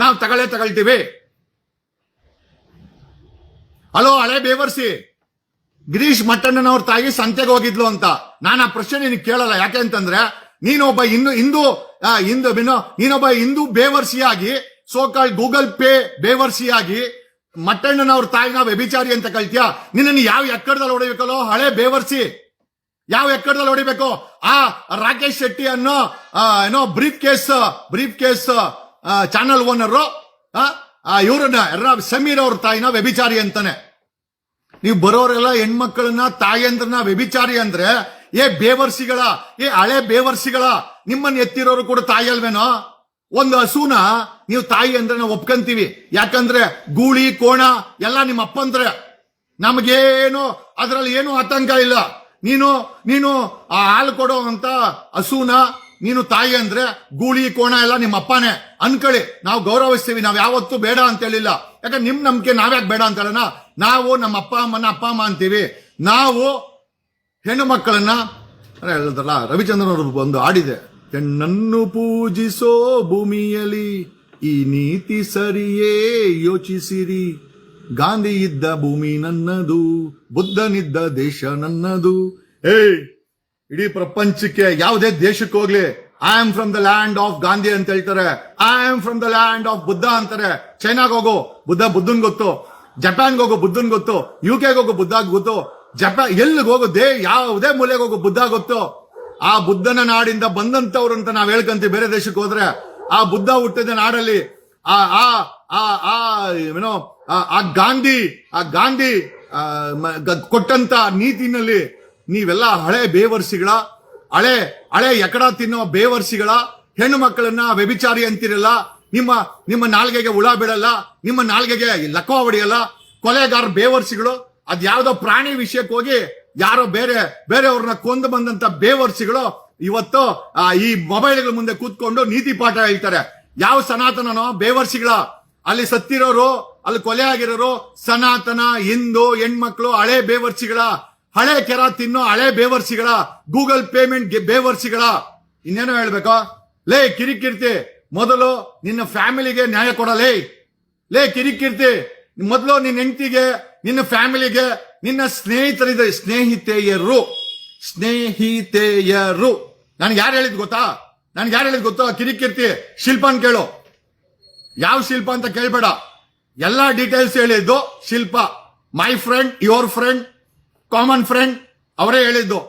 ನಾವು ತಗಳೇ ತಗೊಳ್ತೀವಿ. ಹಲೋ ಹಳೆ ಬೇವರ್ಸಿ. ಗಿರೀಶ್ ಮಟ್ಟಣ್ಣನವ್ರ ತಾಯಿ ಸಂತೆಗೆ ಹೋಗಿದ್ಲು ಅಂತ. ನಾನು ಆ ಪ್ರಶ್ನೆ ನಿನಗೆ ಕೇಳಲ್ಲ, ಯಾಕೆ ಅಂತಂದ್ರೆ ನೀನೊಬ್ಬ ಇನ್ನು ಹಿಂದೂ ಹಿಂದೂ ನೀನೊಬ್ಬ ಹಿಂದೂ ಬೇವರ್ಸಿಯಾಗಿ ಸೋಕಾಳ್ ಗೂಗಲ್ ಪೇ ಬೇವರ್ಸಿಯಾಗಿ ಮಟ್ಟಣ್ಣನವ್ರ ತಾಯಿನ ವ್ಯಭಿಚಾರಿ ಅಂತ ಕಳ್ತೀಯ ನಿನ್ನನ್ನು ಯಾವ ಎಕ್ಕಡದಲ್ಲಿ ಹೊಡಿಬೇಕಲ್ಲೋ, ಹಳೆ ಬೇವರ್ಸಿ? ಯಾವ ಎಕ್ಕಡದಲ್ಲಿ ಹೊಡಿಬೇಕು? ಆ ರಾಕೇಶ್ ಶೆಟ್ಟಿ ಅನ್ನೋ ಏನೋ briefcase briefcase channel owner ಇವರನ್ನ ಎರ ಸಮೀರ್ ಅವ್ರ ತಾಯಿನ ವ್ಯಭಿಚಾರಿ ಅಂತಾನೆ. ನೀವು ಬರೋರೆಲ್ಲ ಹೆಣ್ಮಕ್ಳನ್ನ, ತಾಯಂದ್ರನ್ನ ವ್ಯಭಿಚಾರಿ ಅಂದ್ರೆ, ಏ ಬೇವರ್ಸಿಗಳ, ಏ ಹಳೆ ಬೇವರ್ಸಿಗಳ, ನಿಮ್ಮನ್ನ ಎತ್ತಿರೋರು ಕೂಡ ತಾಯಿ ಅಲ್ವೇನೋ? ಒಂದು ಹಸುನ ನೀವು ತಾಯಿ ಅಂದ್ರೆ ನಾವು ಒಪ್ಕೊಂತೀವಿ. ಯಾಕಂದ್ರೆ ಗೂಳಿ, ಕೋಣ, ಎಲ್ಲ ನಿಮ್ಮ ಅಪ್ಪಂದ್ರೆ ನಮಗೇನು, ಅದರಲ್ಲಿ ಏನು ಆತಂಕ ಇಲ್ಲ. ನೀನು ನೀನು ಆ ಹಾಲು ಕೊಡೋ ಅಂತ ಹಸುನ ನೀನು ತಾಯಿ ಅಂದ್ರೆ ಗೂಳಿ, ಕೋಣ ಎಲ್ಲ ನಿಮ್ಮ ಅಪ್ಪನೇ. ಅನ್ಕೊಳ್ಳಿ ನಾವು ಗೌರವಿಸ್ತೀವಿ, ನಾವು ಯಾವತ್ತೂ ಬೇಡ ಅಂತ ಹೇಳಿಲ್ಲ. ಯಾಕಂದ್ರೆ ನಿಮ್ ನಂಬಿಕೆ ನಾವ್ಯಾಕೆ ಬೇಡ ಅಂತ ಹೇಳೋಣ? ನಾವು ನಮ್ಮ ಅಪ್ಪ, ಅಮ್ಮನ ಅಪ್ಪ, ಅಮ್ಮ ಅಂತೀವಿ. ನಾವು ಹೆಣ್ಣು ಮಕ್ಕಳನ್ನ ಹೇಳಿದ್ರಲ್ಲ ರವಿಚಂದ್ರನ್ ಅವರು ಒಂದು ಆಡಿದೆ ಹೆಣ್ಣನ್ನು ಪೂಜಿಸೋ ಭೂಮಿಯಲ್ಲಿ ಈ ನೀತಿ ಸರಿಯೇ ಯೋಚಿಸಿರಿ. ಗಾಂಧಿ ಇದ್ದ ಭೂಮಿ ನನ್ನದು, ಬುದ್ಧನಿದ್ದ ದೇಶ ನನ್ನದು. ಏಯ್! ಇಡೀ ಪ್ರಪಂಚಕ್ಕೆ ಯಾವುದೇ ದೇಶಕ್ಕೆ ಹೋಗ್ಲಿ I am from the land of Gandhi ಅಂತ ಹೇಳ್ತಾರೆ. I am from the land of Buddha ಅಂತಾರೆ. ಚೈನಾಗ್ ಹೋಗು ಬುದ್ಧ ಬುದ್ಧನ್ ಗೊತ್ತು. ಜಪಾನ್ಗೆ ಹೋಗು, ಬುದ್ಧನ್ ಗೊತ್ತು. ಯು ಕೆಗೆ ಹೋಗು, ಬುದ್ಧ ಗೊತ್ತು. ಜಪಾನ್ ಎಲ್ಲಿಗೆ ಹೋಗು, ದೇ ಯಾವುದೇ ಮೂಲೆಗೆ ಹೋಗು, ಬುದ್ಧ ಗೊತ್ತು. ಆ ಬುದ್ಧನ ನಾಡಿಂದ ಬಂದಂತವ್ರು ಅಂತ ನಾವ್ ಹೇಳ್ಕಂತೀವಿ ಬೇರೆ ದೇಶಕ್ಕೆ ಹೋದ್ರೆ. ಆ ಬುದ್ಧ ಹುಟ್ಟಿದ ನಾಡಲ್ಲಿ ಆ ಆ ಆ ಏನೋ, ಆ- ಗಾಂಧಿ ಆ ಗಾಂಧಿ ಕೊಟ್ಟಂತ ನೀತಿನಲ್ಲಿ ನೀವೆಲ್ಲ ಹಳೆ ಬೇವರ್ಸಿಗಳ, ಹಳೆ ಹಳೆ ಎಕಡ ತಿನ್ನೋ ಬೇವರ್ಸಿಗಳ, ಹೆಣ್ಣು ಮಕ್ಕಳನ್ನ ವ್ಯಭಿಚಾರಿ ಅಂತಿರಲ್ಲ, ನಿಮ್ಮ ನಿಮ್ಮ ನಾಲ್ಗೆಗೆ ಹುಳ ಬಿಡಲ್ಲ ನಿಮ್ಮ ನಾಲ್ಗೆಗೆ ಲಕ್ವ ಹೊಡೆಯಲ್ಲ, ಕೊಲೆಗಾರ ಬೇವರ್ಸಿಗಳು, ಅದ್ ಯಾವ್ದೋ ಪ್ರಾಣಿ ವಿಷಯಕ್ಕೆ ಹೋಗಿ ಯಾರೋ ಬೇರೆ, ಬೇರೆಯವ್ರನ್ನ ಕೊಂದು ಬಂದಂತ ಬೇವರ್ಸಿಗಳು ಇವತ್ತು ಈ ಮೊಬೈಲ್ಗಳ ಮುಂದೆ ಕೂತ್ಕೊಂಡು ನೀತಿ ಪಾಠ ಹೇಳ್ತಾರೆ. ಯಾವ ಸನಾತನನೋ ಬೇವರ್ಸಿಗಳ, ಅಲ್ಲಿ ಸತ್ತಿರೋರು, ಅಲ್ಲಿ ಕೊಲೆ ಆಗಿರೋರು, ಸನಾತನ, ಹಿಂದೂ, ಹೆಣ್ಮಕ್ಳು, ಹಳೆ ಬೇವರ್ಸಿಗಳ ಹಳೆ ಕೆರ ತಿನ್ನೋ ಹಳೆ ಬೇವರ್ಸಿಗಳ ಗೂಗಲ್ ಪೇಮೆಂಟ್ ಬೇವರ್ಸಿಗಳ ಇನ್ನೇನೋ ಹೇಳ್ಬೇಕಾ? ಲೇ ಕಿರಿಕಿರ್ತಿ, ಮೊದಲು ನಿನ್ನ ಫ್ಯಾಮಿಲಿಗೆ ನ್ಯಾಯ ಕೊಡಲೇ. ಲೇ ಕಿರಿಕಿರ್ತಿ, ಮೊದಲು ನಿನ್ನ ಹೆಂಡತಿಗೆ, ನಿನ್ನ ಫ್ಯಾಮಿಲಿಗೆ, ನಿನ್ನ ಸ್ನೇಹಿತರಿದೆ, ಸ್ನೇಹಿತೆಯರು. ಸ್ನೇಹಿತೆಯರು. ನನ್ಗೆ ಯಾರು ಹೇಳಿದ್ ಗೊತ್ತಾ? ನನ್ಗೆ ಯಾರು ಹೇಳಿದ್ ಗೊತ್ತಾ? ಕಿರಿಕಿರ್ತಿ, ಶಿಲ್ಪಾನ್ ಕೇಳು. ಯಾವ ಶಿಲ್ಪ ಅಂತ ಕೇಳ್ಬೇಡ. ಎಲ್ಲಾ ಡೀಟೇಲ್ಸ್ ಹೇಳಿದ್ದು Shilpa. My friend your friend common friend ಅವರೇ ಹೇಳಿದ್ದು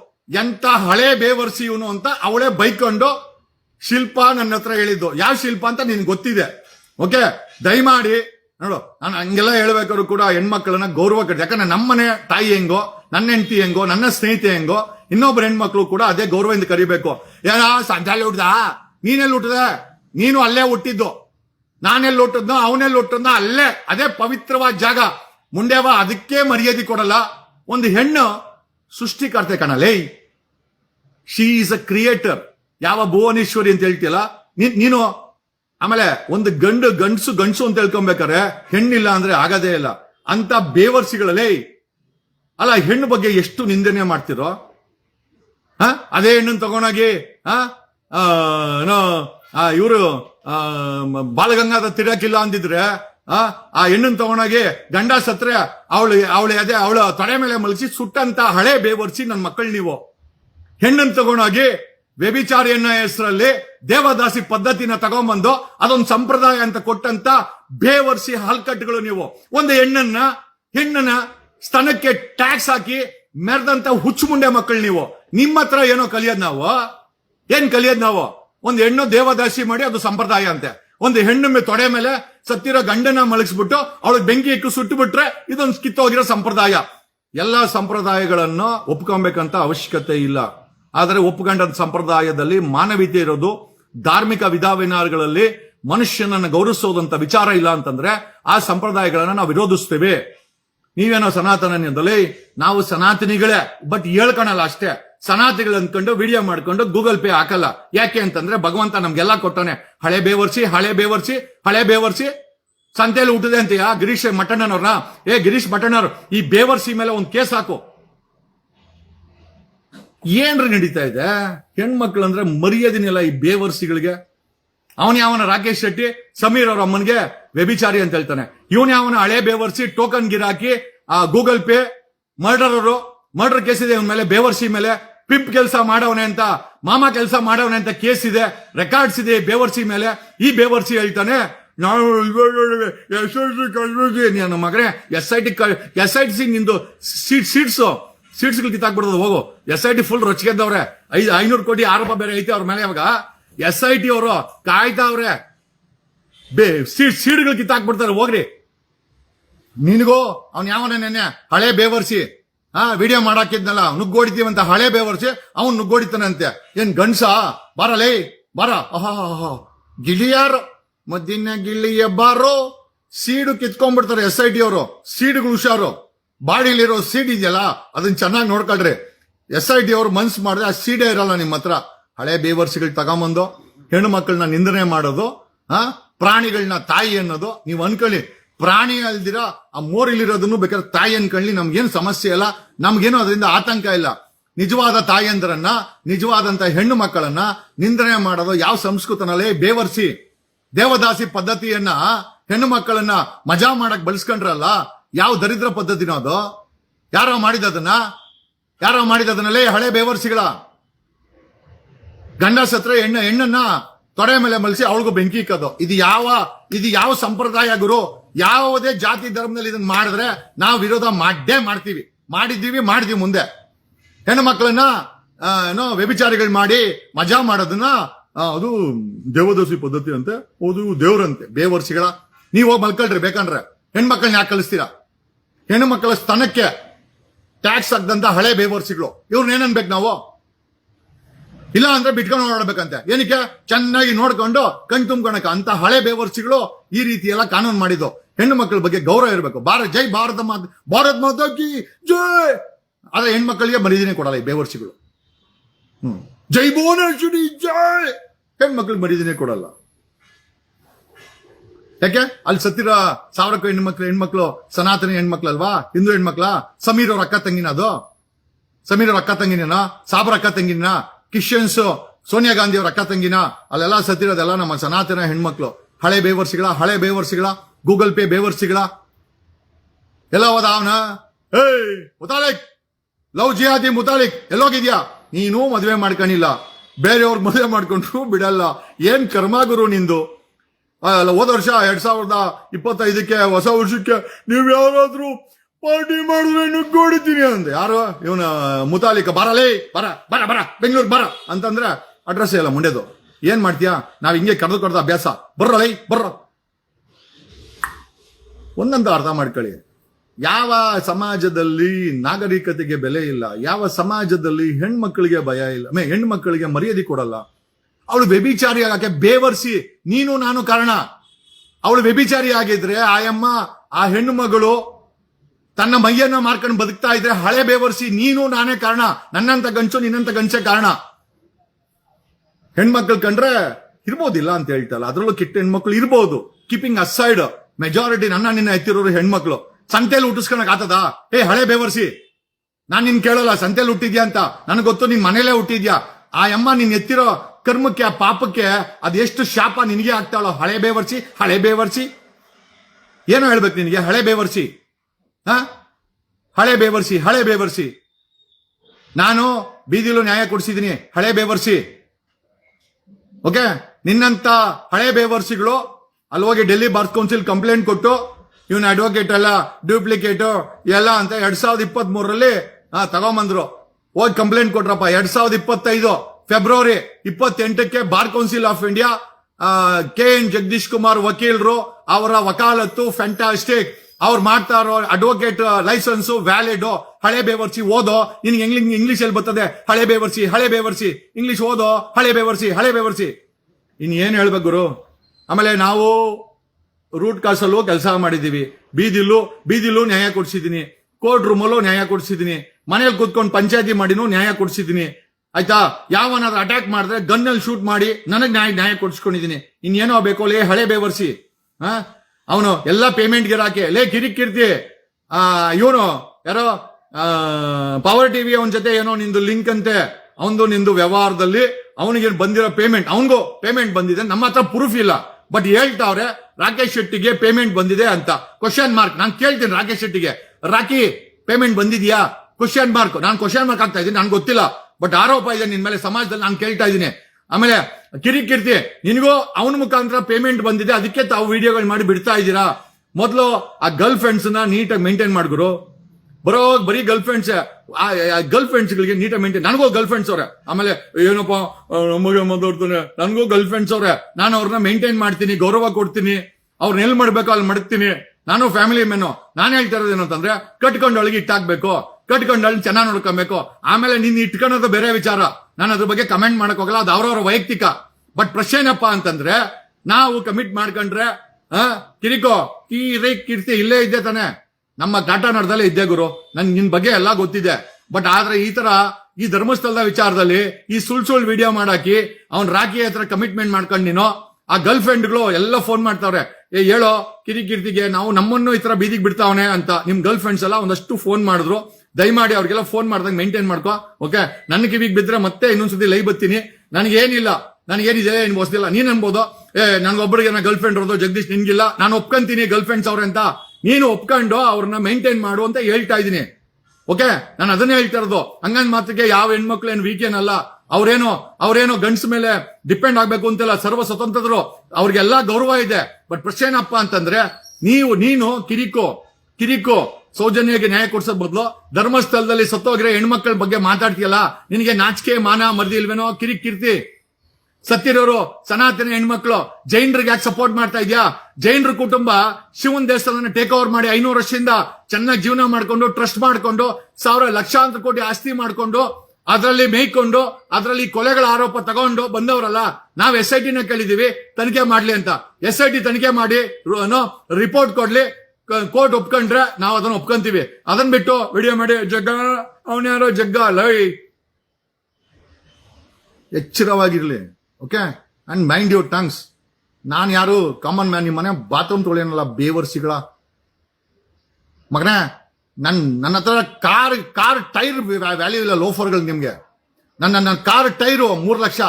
ಎಂತ ಹಳೆ ಬೇವರ್ಸಿ ಇವನು ಅಂತ ಅವಳೇ ಬೈಕೊಂಡು ಶಿಲ್ಪ ನನ್ನ ಹತ್ರ ಹೇಳಿದ್ದು. ಯಾವ ಶಿಲ್ಪ ಅಂತ ನಿನ್ ಗೊತ್ತಿದೆ. ಓಕೆ ದಯಮಾಡಿ, ನೋಡು, ನಾನು ಹಂಗೆಲ್ಲ ಹೇಳ್ಬೇಕಾದ್ರು ಕೂಡ ಹೆಣ್ಮಕ್ಳನ್ನ ಗೌರವ ಕಟ್ಟಿ ಯಾಕಂದ್ರೆ ನಮ್ಮನೆ ತಾಯಿ ಹೆಂಗೋ, ನನ್ನ ಹೆಂಡತಿ ಹೆಂಗೋ, ನನ್ನ ಸ್ನೇಹಿತೆ ಹೆಂಗೋ, ಇನ್ನೊಬ್ರು ಹೆಣ್ಮಕ್ಳು ಕೂಡ ಅದೇ ಗೌರವದಿಂದ ಕರಿಬೇಕು. ಏನ ಸಂಜಾಲಿ ಹುಟ್ಟಿದ ನೀನೆಲ್ಲಿ ಹುಟ್ಟದೆ ನೀನು ಅಲ್ಲೇ ಹುಟ್ಟಿದ್ದು. ನಾನೆಲ್ಲಿ ಹುಟ್ಟದ್ನೋ, ಅವನೆಲ್ಲಿ ಹುಟ್ಟದ್ನೋ ಅಲ್ಲೇ, ಅದೇ ಪವಿತ್ರವಾದ ಜಾಗ. ಮುಂಡೆವ ಅದಕ್ಕೆ ಮರ್ಯಾದೆ ಕೊಡಲ್ಲ. ಒಂದು ಹೆಣ್ಣು ಸೃಷ್ಟಿಕರ್ತೆ ಕಾಣಲೇ ಶಿ ಈಸ್ ಅ ಕ್ರಿಯೇಟರ್ ಯಾವ ಭುವನೇಶ್ವರಿ ಅಂತ ಹೇಳ್ತಿಯಲ್ಲ ನೀನು, ಆಮೇಲೆ ಒಂದು ಗಂಡು ಗಂಡಸು ಗಂಡಸು ಅಂತ ಹೇಳ್ಕೊಬೇಕಾರೆ ಹೆಣ್ಣಿಲ್ಲ ಅಂದ್ರೆ ಆಗದೇ ಇಲ್ಲ. ಅಂತ ಬೇವರ್ಸಿಗಳಲ್ಲೇ ಅಲ್ಲ, ಹೆಣ್ಣು ಬಗ್ಗೆ ಎಷ್ಟು ನಿಂದನೆ ಮಾಡ್ತಿರೋ? ಹ? ಅದೇ ಹೆಣ್ಣನ್ನು ತಗೊಂಡೋಗಿ ಇವರು ಬಾಲಗಂಗಾಧರ್ ತಿರಕಿಲ್ಲ ಅಂದಿದ್ರೆ ಆ ಆ ಹೆಣ್ಣನ್ ತಗೊಂಡೋಗಿ ಗಂಡ ಸತ್ರೆ, ಅವಳು ಅವಳು ಅದೇ, ಅವಳ ತೊಡೆ ಮೇಲೆ ಮಲಗಿಸಿ ಸುಟ್ಟಂತ ಹಳೆ ಬೇವರ್ಸಿ ನನ್ನ ಮಕ್ಕಳು ನೀವು. ಹೆಣ್ಣನ್ ತಗೊಂಡೋಗಿ ವ್ಯಭಿಚಾರಿ ಅನ್ನೋ ಹೆಸರಲ್ಲಿ ದೇವದಾಸಿ ಪದ್ಧತಿನ ತಗೊಂಬಂದು ಅದೊಂದು ಸಂಪ್ರದಾಯ ಅಂತ ಕೊಟ್ಟಂತ ಬೇವರ್ಸಿ ಹಲ್ಕಟ್ಟುಗಳು ನೀವು. ಒಂದು ಹೆಣ್ಣನ್ನ ಹೆಣ್ಣನ್ನ ಸ್ತನಕ್ಕೆ ಟ್ಯಾಕ್ಸ್ ಹಾಕಿ ಮೆರೆದಂತ ಹುಚ್ಚು ಮುಂಡೆ ಮಕ್ಕಳು ನೀವು. ನಿಮ್ಮ ಹತ್ರ ಏನೋ ಕಲಿಯೋದ್ ನಾವು? ಏನ್ ಕಲಿಯೋದ್ ನಾವು? ಒಂದು ಹೆಣ್ಣು ದೇವದಾಸಿ ಮಾಡಿ ಅದು ಸಂಪ್ರದಾಯ ಅಂತೆ. ಒಂದು ಹೆಣ್ಣು ಮೇ- ತೊಡೆ ಮೇಲೆ ಸತ್ತಿರೋ ಗಂಡನ ಮಲಗಿಸ್ಬಿಟ್ಟು ಅವಳಿಗೆ ಬೆಂಕಿ ಇಟ್ಟು ಸುಟ್ಟು ಬಿಟ್ರೆ ಇದೊಂದು ಕಿತ್ತೋಗಿರೋ ಸಂಪ್ರದಾಯ. ಎಲ್ಲಾ ಸಂಪ್ರದಾಯಗಳನ್ನು ಒಪ್ಕೊಬೇಕಂತ ಅವಶ್ಯಕತೆ ಇಲ್ಲ. ಆದರೆ ಒಪ್ಕೊಂಡ ಸಂಪ್ರದಾಯದಲ್ಲಿ ಮಾನವೀಯತೆ ಇರೋದು ಧಾರ್ಮಿಕ ವಿಧಾವಿನಾರ್ಗಳಲ್ಲಿ ಮನುಷ್ಯನನ್ನ ಗೌರವಿಸೋದಂತ ವಿಚಾರ ಇಲ್ಲ ಅಂತಂದ್ರೆ ಆ ಸಂಪ್ರದಾಯಗಳನ್ನ ನಾವು ವಿರೋಧಿಸ್ತೇವೆ. ನೀವೇನೋ ಸನಾತನದಲ್ಲಿ ನಾವು ಸನಾತನಿಗಳೇ ಬಟ್ ಹೇಳ್ಕೊಳಲ್ಲ ಅಷ್ಟೇ. ಸನಾತಿಗಳು ಅಂದ್ಕೊಂಡು ವಿಡಿಯೋ ಮಾಡ್ಕೊಂಡು ಗೂಗಲ್ ಪೇ ಹಾಕಲ್ಲ. ಯಾಕೆ ಅಂತಂದ್ರೆ ಭಗವಂತ ನಮ್ಗೆಲ್ಲ ಕೊಟ್ಟಾನೆ ಹಳೆ ಬೇವರ್ಸಿ ಹಳೆ ಬೇವರ್ಸಿ ಹಳೆ ಬೇವರ್ಸಿ ಸಂತೆಯಲ್ಲಿ ಹುಟ್ಟಿದೆ ಅಂತೀಯ? ಗಿರೀಶ್ ಮಠಣ್ಣನವ್ರನ್ನ? ಏ, ಗಿರೀಶ್ ಮಠಣ್ಣವ್ರು, ಈ ಬೇವರ್ಸಿ ಮೇಲೆ ಒಂದು ಕೇಸ್ ಹಾಕು. ಏನ್ರಿ ನಡೀತಾ ಇದೆ? ಹೆಣ್ಮಕ್ಳು ಅಂದ್ರೆ ಮರ್ಯಾದಿನಿಲ್ಲ ಈ ಬೇವರ್ಸಿಗಳಿಗೆ ಅವನ ಯಾವನ ರಾಕೇಶ್ ಶೆಟ್ಟಿ? ಸಮೀರ್ ಅವ್ರ ಅಮ್ಮನ್ಗೆ ವ್ಯಭಿಚಾರಿ ಅಂತ ಹೇಳ್ತಾನೆ. ಇವನ್ ಯಾವನ ಹಳೆ ಬೇವರ್ಸಿ ಟೋಕನ್ ಗಿರಾಕಿ, ಆ, ಗೂಗಲ್ ಪೇ ಮರ್ಡರ್ ಅವರು ಮರ್ಡರ್ ಕೇಸ್ ಇದೆ ಇವನ್ ಮೇಲೆ ಬೇವರ್ಸಿ ಮೇಲೆ. ಪಿಂಪ್ ಕೆಲಸ ಮಾಡವನೆ ಅಂತ, ಮಾಮ ಕೆಲಸ ಮಾಡವನೆ ಅಂತ ಕೇಸ್ ಇದೆ ರೆಕಾರ್ಡ್ಸ್ ಇದೆ ಬೇವರ್ಸಿ ಮೇಲೆ. ಈ ಬೇವರ್ಸಿ ಹೇಳ್ತಾನೆ, ನಾವು ಎಸ್ ಐ ಟಿ ಮಗನೇ? S I T S I T ನಿಂದು ಸೀಟ್ ಸೀಟ್ಸ್ ಸೀಟ್ಸ್ಗಳು ಕಿತ್ತಾಕ್ಬಿಡೋದು ಹೋಗು. ಎಸ್ ಐ ಟಿ ಫುಲ್ ರೊಚ್ಚಿಗೆದ್ದವ್ರೆ. ಐದು, ಐನೂರು ಕೋಟಿ ಆರೋಪ ಬೇರೆ ಐತೆ ಅವ್ರ ಮೇಲೆ ಅವಾಗ ಎಸ್ ಐ ಟಿ ಅವರು ಕಾಯ್ತಾವ್ರೆ ಬೇ ಸೀಟ್ ಸೀಟ್ಗಳು ಕಿತ್ತಾಕ್ಬಿಡ್ತಾರೆ ಹೋಗ್ರಿ. ನಿನಗೂ, ಅವ್ನು ಯಾವ ನೆನ್ನೆ? ಹಳೆ ಬೇವರ್ಸಿ. ಹಾ ವಿಡಿಯೋ ಮಾಡಾಕಿದ್ನಲ್ಲ ನುಗ್ಗೋಡಿತೀವಂತ ಹಳೆ ಬೇವರ್ಸಿ, ಅವನು ನುಗ್ಗೋಡಿತಾನಂತೆ. ಏನ್ ಗಂಡ್ಸ? ಬರಲೇ, ಬಾರ. ಅಹಾ ಗಿಳಿಯಾರು, ಮದ್ದಿನ ಗಿಳಿಯ ಬಾರೋ, ಸೀಡು ಕಿತ್ಕೊಂಡ್ಬಿಡ್ತಾರೆ ಎಸ್ ಐ ಟಿ ಅವರು. ಸೀಡುಗಳು ಹುಷಾರು. ಬಾಡಿಲಿರೋ ಸೀಡ್ ಇದೆಯಲ್ಲ ಅದನ್ನ ಚೆನ್ನಾಗಿ ನೋಡ್ಕೊಳ್ರಿ. ಎಸ್ ಐ ಟಿ ಅವ್ರು ಮನ್ಸ್ ಮಾಡಿದ್ರೆ ಆ ಸೀಡೇ ಇರಲ್ಲ ನಿಮ್ಮ ಹತ್ರ. ಹಳೆ ಬೇವರ್ಸಿಗಳು ತಗೊಂಬಂದು, ಹೆಣ್ಣು ಮಕ್ಕಳನ್ನ ನಿಂದನೆ ಮಾಡೋದು, ಆ ಪ್ರಾಣಿಗಳನ್ನ ತಾಯಿ ಅನ್ನೋದು, ನೀವು ಅನ್ಕೊಳ್ಳಿ. ಪ್ರಾಣಿ ಅಲ್ದಿರ ಆ ಮೋರಿಲಿರೋದನ್ನು ಬೇಕಾದ್ರೆ ತಾಯಿ ಅನ್ಕೊಳ್ಳಿ, ನಮ್ಗೇನು ಸಮಸ್ಯೆ ಇಲ್ಲ, ನಮ್ಗೇನು ಅದರಿಂದ ಆತಂಕ ಇಲ್ಲ. ನಿಜವಾದ ತಾಯಂದ್ರನ್ನ ನಿಜವಾದಂತ ಹೆಣ್ಣು ಮಕ್ಕಳನ್ನ ನಿಂದನೆ ಮಾಡೋದು ಯಾವ ಸಂಸ್ಕೃತನಲ್ಲೇ ಬೇವರ್ಸಿ. ದೇವದಾಸಿ ಪದ್ಧತಿಯನ್ನ ಹೆಣ್ಣು ಮಕ್ಕಳನ್ನ ಮಜಾ ಮಾಡಕ್ ಬಳಸ್ಕೊಂಡ್ರಲ್ಲ, ಯಾವ ದರಿದ್ರ ಪದ್ಧತಿನೋ ಅದು. ಯಾರೋ ಮಾಡಿದದನ್ನ, ಯಾರೋ ಮಾಡಿದದನ್ನಲ್ಲೇ ಹಳೆ ಬೇವರ್ಸಿಗಳ. ಗಂಡ ಸತ್ರ ಹೆಣ್ಣು, ಹೆಣ್ಣನ್ನ ತೊಡೆ ಮೇಲೆ ಮಲಸಿ ಅವಳಿಗೂ ಬೆಂಕಿ ಇಕ್ಕೋದು. ಇದು ಯಾವ ಇದು ಯಾವ ಸಂಪ್ರದಾಯ ಗುರು? ಯಾವುದೇ ಜಾತಿ ಧರ್ಮದಲ್ಲಿ ಇದನ್ನ ಮಾಡಿದ್ರೆ ನಾವು ವಿರೋಧ ಮಾಡೇ ಮಾಡ್ತೀವಿ. ಮಾಡಿದ್ದೀವಿ ಮಾಡ್ತೀವಿ ಮುಂದೆ. ಹೆಣ್ಣು ಮಕ್ಕಳನ್ನ ಏನೋ ವ್ಯಭಿಚಾರಿಗಳು ಮಾಡಿ ಮಜಾ ಮಾಡೋದನ್ನ ಅದು ದೇವದೋಸಿ ಪದ್ಧತಿ ಅಂತೆ, ಅದು ದೇವ್ರಂತೆ ಬೇವರ್ಸಿಗಳ ನೀವು ಹೋಗಿ ಮಲ್ಕೊಳ್ರಿ ಬೇಕಂದ್ರೆ. ಹೆಣ್ಮಕ್ಳನ್ನ ಯಾಕೆ ಕಳಿಸ್ತೀರಾ? ಹೆಣ್ಣು ಮಕ್ಕಳ ಸ್ತನಕ್ಕೆ ಟ್ಯಾಕ್ಸ್ ಹಾಕ್ದಂತ ಹಳೆ ಬೇವರ್ಸಿಗಳು ಇವ್ರನ್ನ ಏನನ್ಬೇಕು ನಾವು? ಇಲ್ಲ ಅಂದ್ರೆ ಬಿಟ್ಕೊಂಡು ಓಡಾಡ್ಬೇಕಂತೆ. ಏನಕ್ಕೆ? ಚೆನ್ನಾಗಿ ನೋಡ್ಕೊಂಡು ಕಣ್ ತುಂಬ್ಕೊಳಕ ಅಂತ ಹಳೆ ಬೇವರ್ಸಿಗಳು ಈ ರೀತಿ ಎಲ್ಲ ಕಾನೂನು ಮಾಡಿದ್ದು. ಹೆಣ್ಣು ಮಕ್ಕಳ ಬಗ್ಗೆ ಗೌರವ ಇರಬೇಕು. ಭಾರತ ಜೈ ಭಾರತ ಮಾತ ಭಾರತ ಮಾತಾ ಕಿ ಜೈ! ಆದ್ರೆ ಹೆಣ್ಮಕ್ಳಿಗೆ ಮರ್ಯಾದೆ ಕೊಡಲ್ಲ ಈ ಬೇವರ್ಸಿಗಳು. ಹ್ಮ್. ಜೈ ಭುವನೇಶ್ವರಿ, ಜೈ! ಹೆಣ್ಮಕ್ಳಿಗೆ ಮರ್ಯಾದೆ ಕೊಡಲ್ಲ. ಯಾಕೆ? ಅಲ್ಲಿ ಸತ್ತಿರ ಸಾವಿರಕ್ಕೂ ಹೆಣ್ಮಕ್ಳು ಹೆಣ್ಮಕ್ಳು, ಸನಾತನ ಹೆಣ್ಮಕ್ಳು ಅಲ್ವಾ ಹಿಂದೂ ಹೆಣ್ಮಕ್ಳ? ಸಮೀರ್ ಅವ್ರ ಅಕ್ಕ ತಂಗಿನ ಅದು. ಸಮೀರ್ ಅವ್ರ ಅಕ್ಕ ತಂಗಿನ ಸಾಬರ್ ಅಕ್ಕ ತಂಗಿನ ಕಿಶನ್ಸ್, ಸೋನಿಯಾ ಗಾಂಧಿ ಅವರ ಅಕ್ಕ ತಂಗಿನ ಅಲ್ಲೆಲ್ಲ ಸತ್ತಿರೋದೆಲ್ಲ ನಮ್ಮ ಸನಾತನ ಹೆಣ್ಮಕ್ಳು. ಹಳೆ ಬೇವರ್ಸಿಗಳ ಹಳೆ ಬೇವರ್ಸಿಗಳ, ಗೂಗಲ್ ಪೇ ಬೇವರ್ಸಿಗಳ. ಎಲ್ಲ ಹೋದ ಅವನ, ಏಯ್, ಮುತಾಲಿಕ್! ಲವ್ ಜಿಯಾದಿ ಮುತಾಲಿಕ್, ಎಲ್ಲೋಗಿದ್ಯಾ? ನೀನು ಮದುವೆ ಮಾಡ್ಕೊಂಡಿಲ್ಲ ಬೇರೆಯವ್ರ ಮದುವೆ ಮಾಡ್ಕೊಂಡ್ರು ಬಿಡಲ್ಲ. ಏನ್ ಕರ್ಮಗುರು ನಿಂದು? ಹೋದ ವರ್ಷ ಎರಡ್ ಸಾವಿರದ ಇಪ್ಪತ್ತೈದಕ್ಕೆ, ಹೊಸ ವರ್ಷಕ್ಕೆ ನೀವ್ ಯಾರಾದ್ರೂ ಪಾರ್ಟಿ ಮಾಡಿದ್ರೆ ನುಗ್ಗೋಡಿತೀನಿ ಅಂದೆ. ಯಾರು? ಇವನ ಮುತಾಲಿಕ ಬರಲೇ ಬರ ಬರ ಬರ ಬೆಂಗಳೂರು ಬರ ಅಂತಂದ್ರೆ ಅಡ್ರೆಸ್ ಇಲ್ಲ ಮುಂಡೆದು. ಏನ್ ಮಾಡ್ತೀಯಾ? ನಾವ್ ಹಿಂಗೆ ಕಡ್ದು ಕಡ್ದ ಅಭ್ಯಾಸ. ಬರ್ರಲೈ ಬರ್ರ. ಒಂದಂತ ಅರ್ಥ ಮಾಡ್ಕೊಳ್ಳಿ. ಯಾವ ಸಮಾಜದಲ್ಲಿ ನಾಗರಿಕತೆಗೆ ಬೆಲೆ ಇಲ್ಲ, ಯಾವ ಸಮಾಜದಲ್ಲಿ ಹೆಣ್ಮಕ್ಳಿಗೆ ಭಯ ಇಲ್ಲ, ಮೇ, ಹೆಣ್ಮಕ್ಳಿಗೆ ಮರ್ಯಾದೆ ಕೊಡಲ್ಲ, ಅವಳು ವ್ಯಭಿಚಾರಿ ಆಗಕ್ಕೆ ಬೇವರ್ಸಿ, ನೀನು, ನಾನು ಕಾರಣ. ಅವಳು ವ್ಯಭಿಚಾರಿ ಆಗಿದ್ರೆ ಆಯಮ್ಮ ಆ ಹೆಣ್ಣು ಮಗಳು ತನ್ನ ಮೈಯನ್ನ ಮಾರ್ಕೊಂಡು ಬದುಕ್ತಾ ಇದ್ರೆ ಹಳೆ ಬೇವರ್ಸಿ ನೀನು ನಾನೇ ಕಾರಣ, ನನ್ನಂತ ಗಂಚು ನಿನ್ನಂತ ಗಂಚೆ ಕಾರಣ. ಹೆಣ್ಮಕ್ಳು ಕಂಡ್ರೆ ಇರ್ಬೋದಿಲ್ಲ ಅಂತ ಹೇಳ್ತಲ್ಲ, ಅದ್ರಲ್ಲೂ ಕಿಟ್ಟ ಹೆಣ್ಮಕ್ಳು ಇರ್ಬೋದು. ಕೀಪಿಂಗ್ ಅಸೈಡ್ ಮೆಜಾರಿಟಿ ನನ್ನ ನಿನ್ನ ಎತ್ತಿರೋರು ಹೆಣ್ಮಕ್ಳು. ಸಂತೆಯಲ್ಲಿ ಹುಟ್ಟಿಸ್ಕೊಳಕ್ ಆತದ? ಏ, ಹಳೆ ಬೇವರ್ಸಿ, ನಾನ್ ನಿನ್ ಕೇಳಲ್ಲ, ಸಂತೆಯಲ್ಲಿ ಹುಟ್ಟಿದ್ಯಾ ಅಂತ? ನನಗೆ ಗೊತ್ತು, ನಿನ್ ಮನೇಲೆ ಹುಟ್ಟಿದ್ಯಾ? ಆ ಅಮ್ಮ ನಿನ್ ಎತ್ತಿರೋ ಕರ್ಮಕ್ಕೆ, ಆ ಪಾಪಕ್ಕೆ ಅದೆಷ್ಟು ಶಾಪ ನಿನಗೆ ಆಗ್ತಾಳೋ, ಹಳೆ ಬೇವರ್ಸಿ ಹಳೆ ಬೇವರ್ಸಿ? ಏನೋ ಹೇಳ್ಬೇಕು ನಿನಗೆ, ಹಳೆ ಬೇವರ್ಸಿ? ಹಳೆ ಬೇವರ್ಸಿ ಹಳೆ ಬೇವರ್ಸಿ ನಾನು ಬೀದಿಲು ನ್ಯಾಯ ಕೊಡಿಸಿದೀನಿ ಹಳೆ ಬೇವರ್ಸಿ ಓಕೆ? ನಿನ್ನಂತ ಹಳೆ ಬೇವರ್ಸಿಗಳು ಅಲ್ಲಿ ಹೋಗಿ ಡೆಲ್ಲಿ ಬಾರ್ ಕೌನ್ಸಿಲ್ ಕಂಪ್ಲೇಂಟ್ ಕೊಟ್ಟು, ಇವನ್ ಅಡ್ವೊಕೇಟ್ ಎಲ್ಲ ಡ್ಯೂಪ್ಲಿಕೇಟ್ ಎಲ್ಲ ಅಂತ ಎರಡ್ ಸಾವಿರದ ಇಪ್ಪತ್ತ್ ಮೂರರಲ್ಲಿ ತಗೊಂಬಂದ್ರು. ಹೋಗಿ ಕಂಪ್ಲೇಂಟ್ ಕೊಟ್ರಪ್ಪ, ಎರಡ್ ಸಾವಿರದ ಇಪ್ಪತ್ತೈದು, February ಇಪ್ಪತ್ತೆಂಟಕ್ಕೆ bar council of India K N Jagadish Kumar ವಕೀಲರು ಅವರ ವಕಾಲತ್ತು ಫ್ಯಾಂಟಾಸ್ಟಿಕ್ ಅವ್ರು ಮಾಡ್ತಾ ಇರೋ ಅಡ್ವೊಕೇಟ್ ಲೈಸೆನ್ಸ್ ವ್ಯಾಲಿಡ್ ಹಳೆ ಬೇವರ್ಸಿ ಓದೋ ನಿನ್ಗೆ ಇಂಗ್ಲಿಷ್ ಇಂಗ್ಲಿಷ್ ಅಲ್ಲಿ ಬರ್ತದೆ, ಹಳೆ ಬೇವರ್ಸಿ ಹಳೆ ಬೇವರ್ಸಿ ಇಂಗ್ಲಿಷ್ ಓದೋ, ಹಳೆ ಬೇವರ್ಸಿ ಹಳೆ ಬೇವರ್ಸಿ ಇನ್ ಏನು ಹೇಳ್ಬೇಕು ಗುರು? ಆಮೇಲೆ ನಾವು ರೂಟ್ ಕಾಸಲ್ಲೂ ಕೆಲಸ ಮಾಡಿದೀವಿ ಬೀದಿಲು ಬೀದಿಲು ನ್ಯಾಯ ಕೊಡ್ಸಿದೀನಿ ಕೋರ್ಟ್ ರೂಮಲ್ಲೂ ನ್ಯಾಯ ಕೊಡ್ಸಿದೀನಿ ಮನೇಲಿ ಕೂತ್ಕೊಂಡು ಪಂಚಾಯತಿ ಮಾಡಿನೂ ನ್ಯಾಯ ಕೊಡ್ಸಿದೀನಿ ಆಯ್ತಾ? ಯಾವನಾದ್ರೂ ಅಟ್ಯಾಕ್ ಮಾಡಿದ್ರೆ ಗನ್ನಲ್ಲಿ ಶೂಟ್ ಮಾಡಿ ನನಗೆ ನ್ಯಾಯ ನ್ಯಾಯ ಕೊಡ್ಸ್ಕೊಂಡಿದೀನಿ ಇನ್ನೇನೋ ಬೇಕು ಲೇ ಹಳೆ ಬೇವರ್ಸಿ ಹಾ? ಅವನು ಎಲ್ಲ ಪೇಮೆಂಟ್ ಗಿರಾಕಿ ಲೇ ಕಿರಿಕ್ ಕಿರ್ತಿ, ಆ, ಇವನು, ಯಾರೋ ಪವರ್ ಟಿವಿ ಅವನ ಜೊತೆ ಏನೋ ನಿಂದು ಲಿಂಕ್ ಅಂತೆ. ಅವನು ನಿಂದು ವ್ಯವಹಾರದಲ್ಲಿ ಅವನಿಗೆ ಬಂದಿರೋ ಪೇಮೆಂಟ್ ಅವನಿಗೂ ಪೇಮೆಂಟ್ ಬಂದಿದೆ. ನಮ್ಮ ಹತ್ರ ಪ್ರೂಫ್ ಇಲ್ಲ. ಬಟ್ ಹೇಳ್ತಾವ್ರೆ, ರಾಕೇಶ್ ಶೆಟ್ಟಿಗೆ ಪೇಮೆಂಟ್ ಬಂದಿದೆ ಅಂತ. ಕ್ವಶನ್ ಮಾರ್ಕ್ ನಾನು ಕೇಳ್ತೀನಿ ರಾಕೇಶ್ ಶೆಟ್ಟಿಗೆ. ರಾಕಿ ಪೇಮೆಂಟ್ ಬಂದಿದ್ಯಾ? ಕ್ವಶನ್ ಮಾರ್ಕ್ ನಾನು ಕ್ವಶನ್ ಮಾರ್ಕ್ ಆಗ್ತಾ ಇದ್ದೀನಿ. ನನ್ಗೆ ಗೊತ್ತಿಲ್ಲ. ಬಟ್ ಆರೋಪ ಇದೆ ನಿನ್ ಮೇಲೆ, ಸಮಾಜದಲ್ಲಿ ನಾನು ಕೇಳ್ತಾ ಇದ್ದೀನಿ. ಆಮೇಲೆ ಕಿರಿಕಿರ್ತಿ ನಿನಗೂ ಅವನ ಮುಖಾಂತರ ಪೇಮೆಂಟ್ ಬಂದಿದೆ, ಅದಕ್ಕೆ ತಾವು ವಿಡಿಯೋಗಳು ಮಾಡಿ ಬಿಡ್ತಾ ಇದ್ದೀರಾ? ಮೊದಲು ಆ ಗರ್ಲ್ ಫ್ರೆಂಡ್ಸ್ನ ನೀಟಾಗಿ ಮೇಂಟೈನ್ ಮಾಡ್ಗುರು ಬರೋ ಬರೀ ಗರ್ಲ್ ಫ್ರೆಂಡ್ಸ್ ಗರ್ಲ್ ಫ್ರೆಂಡ್ಸ್ ಗಳಿಗೆ ನೀಟಾಗಿ ಮೇಂಟೈನ್ ನನಗೂ ಗರ್ಲ್ ಫ್ರೆಂಡ್ಸ್ ಅವ್ರೆ. ಆಮೇಲೆ, ಏನಪ್ಪ ನಮಗೆ ಮಾತಾಡ್ತಾನೆ ನನಗೂ ಗರ್ಲ್ ಫ್ರೆಂಡ್ಸ್ ಅವ್ರೆ. ನಾನು ಅವ್ರನ್ನ ಮೇಂಟೈನ್ ಮಾಡ್ತೀನಿ, ಗೌರವ ಕೊಡ್ತೀನಿ ಅವ್ರನ್ನ ಎಲ್ಲಿ ಮಾಡ್ಬೇಕು ಅಲ್ಲಿ ಮಡಗ್ತೀನಿ. ನಾನು ಫ್ಯಾಮಿಲಿ ಮೆನು ನಾನು ಹೇಳ್ತಾ ಇರೋದೇನು ಅಂತಂದ್ರೆ ಕಟ್ಕೊಂಡು ಒಳಗೆ ಇಟ್ಟಾಕ್ಬೇಕು. ಕಟ್ಕೊಂಡು ಅಲ್ಲಿ ಚೆನ್ನಾಗಿ ನೋಡ್ಕೊಬೇಕು. ಆಮೇಲೆ ನೀನ್ ಇಟ್ಕೊಳ್ಳೋದು ಬೇರೆ ವಿಚಾರ. ನಾನು ಅದ್ರ ಬಗ್ಗೆ ಕಮೆಂಟ್ ಮಾಡಕ್ ಹೋಗಲ್ಲ, ಅದು ಅವ್ರವ್ರ ವೈಯಕ್ತಿಕ. ಬಟ್ ಪ್ರಶ್ನೆ ಏನಪ್ಪ ಅಂತಂದ್ರೆ, ನಾವು ಕಮಿಟ್ ಮಾಡ್ಕೊಂಡ್ರೆ ಕಿರಿಕೋ ಕೀರೈ ಕಿರ್ತಿ ಇಲ್ಲೇ ಇದ್ದೆ ತಾನೆ. ನಮ್ಮ ಕಾಟನಾಡದಲ್ಲೇ ಇದ್ದೆ ಗುರು. ನನ್, ನಿನ್ ಬಗ್ಗೆ ಎಲ್ಲ ಗೊತ್ತಿದೆ. ಬಟ್ ಆದ್ರೆ ಈ ತರ, ಈ ಧರ್ಮಸ್ಥಳದ ವಿಚಾರದಲ್ಲಿ, ಈ ಸುಳ್ ಸುಳ್ ವಿಡಿಯೋ ಮಾಡಾಕಿ, ಅವ್ನ್ ರಾಖಿ ಹತ್ರ ಕಮಿಟ್ಮೆಂಟ್ ಮಾಡ್ಕೊಂಡ್ ನೀನು, ಆ ಗರ್ಲ್ ಫ್ರೆಂಡ್ಗಳು ಎಲ್ಲ ಫೋನ್ ಮಾಡ್ತಾವ್ರೆ. ಏ, ಹೇಳೋ ಕಿರಿಕಿರ್ತಿಗೆ ನಾವು ನಮ್ಮನ್ನು ಈ ತರ ಬೀದಿಗೆ ಬಿಡ್ತಾವನೆ ಅಂತ. ನಿಮ್ ಗರ್ಲ್ ಫ್ರೆಂಡ್ಸ್ ಎಲ್ಲ ಒಂದಷ್ಟು ಫೋನ್ ಮಾಡಿದ್ರು. ದಯಮಾಡಿ ಅವ್ರಿಗೆಲ್ಲ ಫೋನ್ ಮಾಡ್ದಂಗೆ ಮೇಂಟೈನ್ ಮಾಡ್ಕೋ. ಓಕೆ ನನ್ನ ಕಿವಿಗೆ ಬಿದ್ರೆ ಮತ್ತೆ ಇನ್ನೊಂದ್ಸತಿ ಲೈ ಬರ್ತೀನಿ. ನನಗೇನಿಲ್ಲ. ನನಗೇನಿದೆ ಏನು ಹೊಸದಿಲ್ಲ ನೀನ್ ಅನ್ಬೋದು. ಏ ನನ್ಗೊಬ್ಬರಿಗೆ ಗರ್ಲ್ ಫ್ರೆಂಡ್ ಇರೋದು, ಜಗದೀಶ್ ನಿನ್ಗಿಲ್ಲ. ನಾನು ಒಪ್ಕೊಂತೀನಿ ಗರ್ಲ್ ಫ್ರೆಂಡ್ಸ್ ಅವ್ರೆ ಅಂತ. ನೀನು ಒಪ್ಕೊಂಡು ಅವ್ರನ್ನ ಮೇಂಟೈನ್ ಮಾಡು ಅಂತ ಹೇಳ್ತಾ ಇದ್ದೀನಿ. ಓಕೆ ನಾನು ಅದನ್ನೇ ಹೇಳ್ತಾ ಇರೋದು. ಹಂಗಂದ್ ಮಾತ್ರಕ್ಕೆ ಯಾವ ಹೆಣ್ಮಕ್ಳು ಏನ್ ವೀಕ್ ಏನಲ್ಲ. ಅವ್ರೇನು ಅವ್ರೇನು ಗಂಡ್ಸ್ ಮೇಲೆ ಡಿಪೆಂಡ್ ಆಗ್ಬೇಕು ಅಂತೆಲ್ಲ ಸರ್ವ ಸ್ವತಂತ್ರರು. ಅವ್ರಿಗೆಲ್ಲ ಗೌರವ ಇದೆ. ಬಟ್ ಪ್ರಶ್ನೆ ಏನಪ್ಪ ಅಂತಂದ್ರೆ, ನೀವು, ನೀನು ಕಿರಿಕೋ ಕಿರಿಕೋ ಸೌಜನ್ಯಕ್ಕೆ ನ್ಯಾಯ ಕೊಡ್ಸೋ ಬದಲು ಧರ್ಮಸ್ಥಳದಲ್ಲಿ ಸತ್ತೋಗಿರೋ ಹೆಣ್ಮಕ್ಳ ಬಗ್ಗೆ ಮಾತಾಡ್ತೀಯಲ್ಲ? ನಿನಗೆ ನಾಚಿಕೆ, ಮಾನ, ಮರ್ದಿ ಇಲ್ವೇನೋ? ಕಿರಿಕ್ ಕಿರ್ತಿ. ಸತ್ತಿರೋರು ಸನಾತನ ಹೆಣ್ಮಕ್ಳು, ಜೈನರಿಗೆ ಯಾಕೆ ಸಪೋರ್ಟ್ ಮಾಡ್ತಾ ಇದ್ಯಾ? ಜೈನರ ಕುಟುಂಬ ಶಿವನ್ ದೇವಸ್ಥಾನ ಟೇಕ್ ಓವರ್ ಮಾಡಿ ಐನೂರು ವರ್ಷದಿಂದ ಚೆನ್ನಾಗಿ ಜೀವನ ಮಾಡ್ಕೊಂಡು ಟ್ರಸ್ಟ್ ಮಾಡ್ಕೊಂಡು, ಸಾವಿರ ಲಕ್ಷಾಂತರ ಕೋಟಿ ಆಸ್ತಿ ಮಾಡ್ಕೊಂಡು, ಅದರಲ್ಲಿ ಮೇಯ್ಕೊಂಡು, ಅದರಲ್ಲಿ ಕೊಲೆಗಳ ಆರೋಪ ತಗೊಂಡು ಬಂದವರಲ್ಲ, ನಾವು ಎಸ್ ಐ ಟಿನ ಕೇಳಿದೀವಿ ತನಿಖೆ ಮಾಡ್ಲಿ ಅಂತ. ಎಸ್ ಐ ಟಿ ತನಿಖೆ ಮಾಡಿ ರಿಪೋರ್ಟ್ ಕೊಡ್ಲಿ ಕೋರ್ಟ್ ಒಪ್ಕೊಂಡ್ರೆ ನಾವು ಅದನ್ನ ಒಪ್ಕೊಂತೀವಿ. ಅದನ್ನ ಬಿಟ್ಟು ವಿಡಿಯೋ ಮಾಡಿ, ಜಗ್ಗ ಅವನ್ಯಾರೋ ಜಗ್ಗ, ಲೈ. ಎಚ್ಚರವಾಗಿರ್ಲಿ, okay? And mind your tongues ನಾನು ಯಾರು? ಕಾಮನ್ ಮ್ಯಾನ್ ನಿಮ್ಮ ಮನೆ ಬಾತ್ರೂಮ್ ತೊಳೆಯನಲ್ಲ, ಬೇವರ್ಸಿಗಳ. ಮಗನೇ, ನನ್, ನನ್ನ ಹತ್ರ ಕಾರ್ ಕಾರ್ ಟೈರ್ ವ್ಯಾಲ್ಯೂ ಇಲ್ಲ, ಲೋಫರ್ಗಳು ನಿಮಗೆ. ನನ್ನ ನನ್ನ ಕಾರ್ ಟೈರು ಮೂರು ಲಕ್ಷ.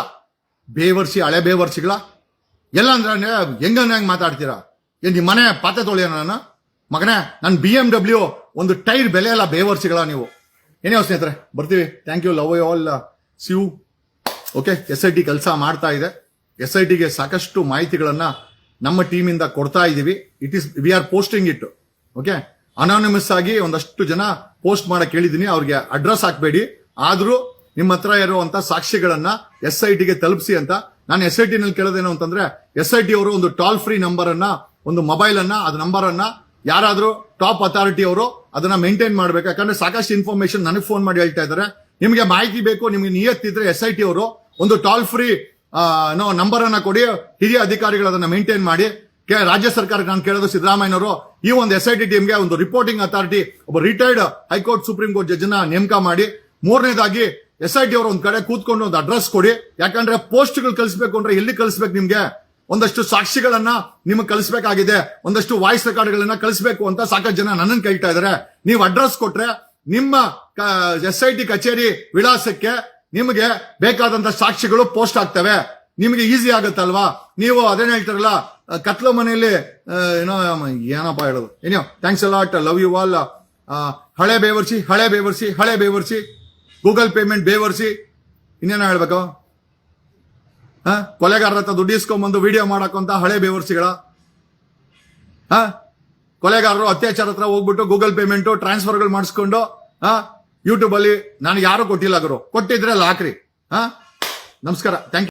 ಬೇವರ್ಸಿ, ಹಳೆ ಬೇವರ್ಸಿಗಳ. ಎಲ್ಲ ಅಂದ್ರೆ ಹೆಂಗಂದ್ರೆ ಹೆಂಗೆ ಮಾತಾಡ್ತೀರಾ? ಏನು ನಿಮ್ಮ ಮನೆ ಪಾತ್ರೆ ತೊಳೆಯೋಣ ನಾನು? ಮಗನೇ ನನ್ನ ಬಿ ಎಂ ಡಬ್ಲ್ಯೂ ಒಂದು ಟೈರ್ ಬೆಲೆ ಅಲ್ಲ ಬೇವರ್ಸಿಗಳ ನೀವು. ಏನೇ ಸ್ನೇಹಿತರೆ? ಬರ್ತೀವಿ. Thank you love you all ಸಿವ್ okay S I T ಕೆಲಸ ಮಾಡ್ತಾ ಇದೆ. ಎಸ್ ಐ ಟಿಗೆ ಸಾಕಷ್ಟು ಮಾಹಿತಿಗಳನ್ನು ನಮ್ಮ ಟೀಮಿಂದ ಕೊಡ್ತಾ ಇದ್ದೀವಿ it is we are posting it okay anonymous ಆಗಿ ಒಂದಷ್ಟು ಜನ ಪೋಸ್ಟ್ ಮಾಡಕ್ ಹೇಳಿದ್ದೀನಿ ಅವ್ರಿಗೆ ಅಡ್ರೆಸ್ ಹಾಕಬೇಡಿ. ಆದರೂ ನಿಮ್ಮ ಹತ್ರ ಇರುವಂತ ಸಾಕ್ಷಿಗಳನ್ನ ಎಸ್ ಐ ಟಿಗೆ ತಲುಪಿಸಿ ಅಂತ. ನಾನು ಎಸ್ ಐ ಟಿನಲ್ಲಿ ಕೇಳೋದೇನು ಅಂತಂದ್ರೆ ಎಸ್ ಐ ಟಿ ಅವರು ಒಂದು ಟೋಲ್ ಫ್ರೀ ನಂಬರ್ ಅನ್ನ, ಒಂದು ಮೊಬೈಲ್ ಅನ್ನ ನಂಬರನ್ನು ನಂಬರ್ ಅನ್ನ ಯಾರಾದ್ರೂ ಟಾಪ್ ಅಥಾರಿಟಿ ಅವರು ಅದನ್ನ ಮೇಂಟೈನ್ ಮಾಡ್ಬೇಕು. ಯಾಕಂದ್ರೆ ಸಾಕಷ್ಟು ಇನ್ಫಾರ್ಮೇಶನ್ ನನಗೆ ಫೋನ್ ಮಾಡಿ ಹೇಳ್ತಾ ಇದ್ದಾರೆ. ನಿಮಗೆ ಮಾಹಿತಿ ಬೇಕು, ನಿಮಗೆ ನಿಯತ್ತಿದ್ರೆ ಎಸ್ ಐ ಟಿ ಅವರು ಒಂದು ಟೋಲ್ ಫ್ರೀ ನಂಬರ್ ಅನ್ನ ಕೊಡಿ. ಹಿರಿಯ ಅಧಿಕಾರಿಗಳು ಅದನ್ನ ಮೇಂಟೈನ್ ಮಾಡಿ. ರಾಜ್ಯ ಸರ್ಕಾರಕ್ಕೆ ನಾನು ಕೇಳೋದು ಸಿದ್ದರಾಮಯ್ಯನವರು, ಈ ಒಂದು ಎಸ್ ಐ ಟಿ ಟೀಮ್ಗೆ ಒಂದು ರಿಪೋರ್ಟಿಂಗ್ ಅಥಾರಿಟಿ ಒಬ್ಬ retired high court supreme court judge ನೇಮಕ ಮಾಡಿ. ಮೂರನೇದಾಗಿ ಎಸ್ ಐ ಟಿ ಅವರು ಒಂದ್ ಕಡೆ ಕೂತ್ಕೊಂಡು ಒಂದು ಅಡ್ರೆಸ್ ಕೊಡಿ. ಯಾಕಂದ್ರೆ ಪೋಸ್ಟ್ಗಳು ಕಳಿಸ್ಬೇಕು ಅಂದ್ರೆ ಎಲ್ಲಿ ಕಳಿಸ್ಬೇಕು ನಿಮ್ಗೆ? ಒಂದಷ್ಟು ಸಾಕ್ಷಿಗಳನ್ನ ನಿಮಗೆ ಕಳಿಸ್ಬೇಕಾಗಿದೆ, ಒಂದಷ್ಟು ವಾಯ್ಸ್ ರೆಕಾರ್ಡ್ಗಳನ್ನ ಕಳಿಸ್ಬೇಕು ಅಂತ ಸಾಕಷ್ಟು ಜನ ನನ್ನನ್ನು ಕೇಳ್ತಾ ಇದಾರೆ ನೀವು ಅಡ್ರೆಸ್ ಕೊಟ್ರೆ ನಿಮ್ಮ ಎಸ್ ಐ ಟಿ ಕಚೇರಿ ವಿಳಾಸಕ್ಕೆ ನಿಮಗೆ ಬೇಕಾದಂತ ಸಾಕ್ಷಿಗಳು ಪೋಸ್ಟ್ ಆಗ್ತವೆ. ನಿಮಗೆ ಈಸಿ ಆಗುತ್ತಲ್ವಾ? ನೀವು ಅದೇನ್ ಹೇಳ್ತಾರಲ್ಲ ಕತ್ಲ ಮನೆಯಲ್ಲಿ ಏನೋ ಏನಪ್ಪ ಹೇಳೋದು? ಏನೋ thanks a lot love you all ಹಳೆ ಬೇವರ್ಸಿ ಹಳೆ ಬೇವರ್ಸಿ ಹಳೆ ಬೇವರ್ಸಿ ಗೂಗಲ್ ಪೇಮೆಂಟ್ ಬೇವರ್ಸಿ, ಇನ್ನೇನೋ ಹೇಳ್ಬೇಕು? ಹ? ಕೊಲೆಗಾರರ ಹತ್ರ ದುಡ್ಡು ವಿಡಿಯೋ ಮಾಡಕ್ಕಂತ ಹಳೆ ಬೇವರ್ಸಿಗಳ. ಹಾ? ಕೊಲೆಗಾರರು ಅತ್ಯಾಚಾರ ಹತ್ರ ಹೋಗ್ಬಿಟ್ಟು ಗೂಗಲ್ ಪೇಮೆಂಟ್ ಟ್ರಾನ್ಸ್ಫರ್ಗಳು ಮಾಡಿಸ್ಕೊಂಡು, ಹಾ? ಯೂಟ್ಯೂಬ್ ಅಲ್ಲಿ, ನಾನು ಯಾರು ಕೊಟ್ಟಿಲ್ಲ ಗುರು. ಕೊಟ್ಟಿದ್ರೆ ಲಾಕ್ರಿ. ಹಾ? ನಮಸ್ಕಾರ. Thank you